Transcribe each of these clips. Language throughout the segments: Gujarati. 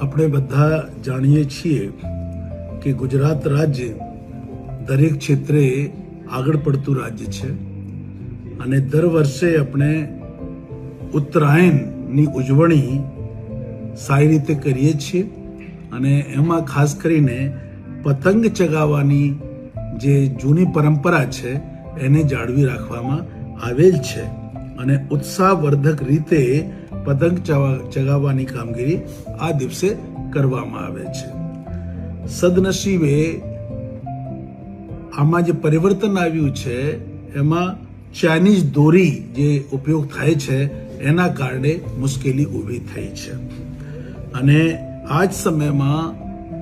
આપણે બધા જાણીએ છીએ કે ગુજરાત રાજ્ય દરેક ક્ષેત્રે આગળ પડતું રાજ્ય છે અને દર વર્ષે આપણે ઉત્તરાયણની ઉજવણી સારી રીતે કરીએ છીએ અને એમાં ખાસ કરીને પતંગ ચગાવવાની જે જૂની પરંપરા છે એને જાળવી રાખવામાં આવેલ છે અને ઉત્સાહવર્ધક રીતે પતંગ ચગાવવાની કામગીરી આ દિવસે કરવામાં આવે છે. સદનસીબે આમાં જે પરિવર્તન આવ્યું છે, એમાં ચાઇનીઝ દોરી જે ઉપયોગ થાય છે, એના કારણે મુશ્કેલી ઊભી થઈ છે. અને આ જ સમયમાં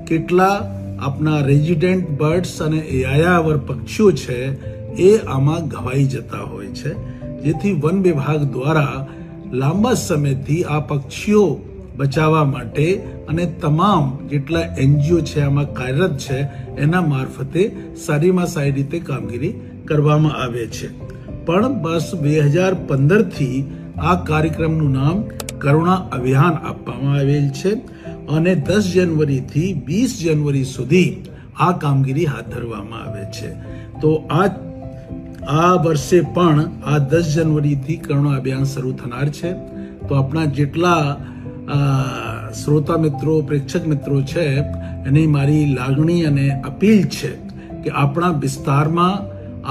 કેટલા આપણા રેઝિડેન્ટ બર્ડ્સ અને યાયાવર પક્ષીઓ છે, એ આમાં ઘવાઈ જતા હોય છે. જેથી વન વિભાગ દ્વારા લાંબા સમયથી આ પક્ષીઓ બચાવવા માટે અને તમામ જેટલા એનજીઓ છે, આમાં કાર્યરત છે, એના મારફતે સારીમાં સારી રીતે કામગીરી કરવામાં આવે છે. પણ બસ બે હજાર પંદરથી આ કાર્યક્રમનું નામ કરુણા અભિયાન આપવામાં આવેલ છે અને દસ જનવરીથી વીસ જનવરી સુધી આ કામગીરી હાથ ધરવામાં આવે છે. તો આ આ વર્ષે પણ આ દસ જનવરીથી કરુણા અભિયાન શરૂ થનાર છે. તો આપણા જેટલા શ્રોતા મિત્રો, પ્રેક્ષક મિત્રો છે, એની મારી લાગણી અને અપીલ છે કે આપણા વિસ્તારમાં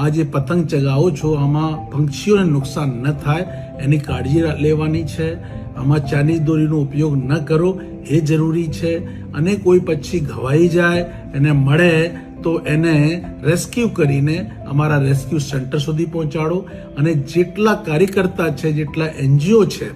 આ જે પતંગ ચગાવો છો, આમાં પંક્ષીઓને નુકસાન ન થાય, એની કાળજી લેવાની છે. આમાં ચાઇનીઝ દોરીનો ઉપયોગ ન કરો, એ જરૂરી છે. અને કોઈ પછી ઘવાઈ જાય, એને મળે તો એને રેસ્ક્યુ કરીને અમારા રેસ્ક્યુ સેન્ટર સુધી પહોંચાડો. અને જેટલા કાર્યકર્તા છે, જેટલા એનજીઓ છે,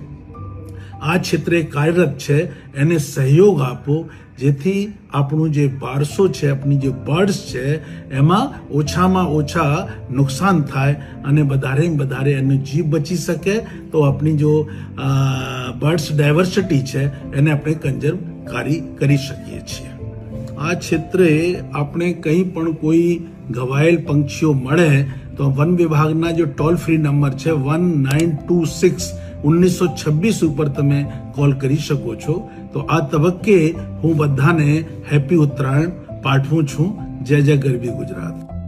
આ ક્ષેત્રે કાર્યરત છે, એને સહયોગ આપો. જેથી આપણું જે વારસો છે, આપણી જે બર્ડ્સ છે, એમાં ઓછામાં ઓછા નુકસાન થાય અને વધારે વધારે એનો જીવ બચી શકે. તો આપણી જો બર્ડ્સ ડાયવર્સિટી છે, એને આપણે કન્ઝર્વ કરી શકીએ છીએ. આ ક્ષેત્રે આપણે કંઈ પણ કોઈ ઘવાયેલ પંક્ષીઓ મળે તો વન વિભાગના જો ટોલ ફ્રી નંબર છે વન નાઇન ટુ સિક્સ ઓગણીસો છવ્વીસ ઉપર તમે કોલ કરી શકો છો તો આ તબક્કે હું બધાને હેપી ઉત્તરાયણ પાઠવું છું જય જય ગરબી ગુજરાત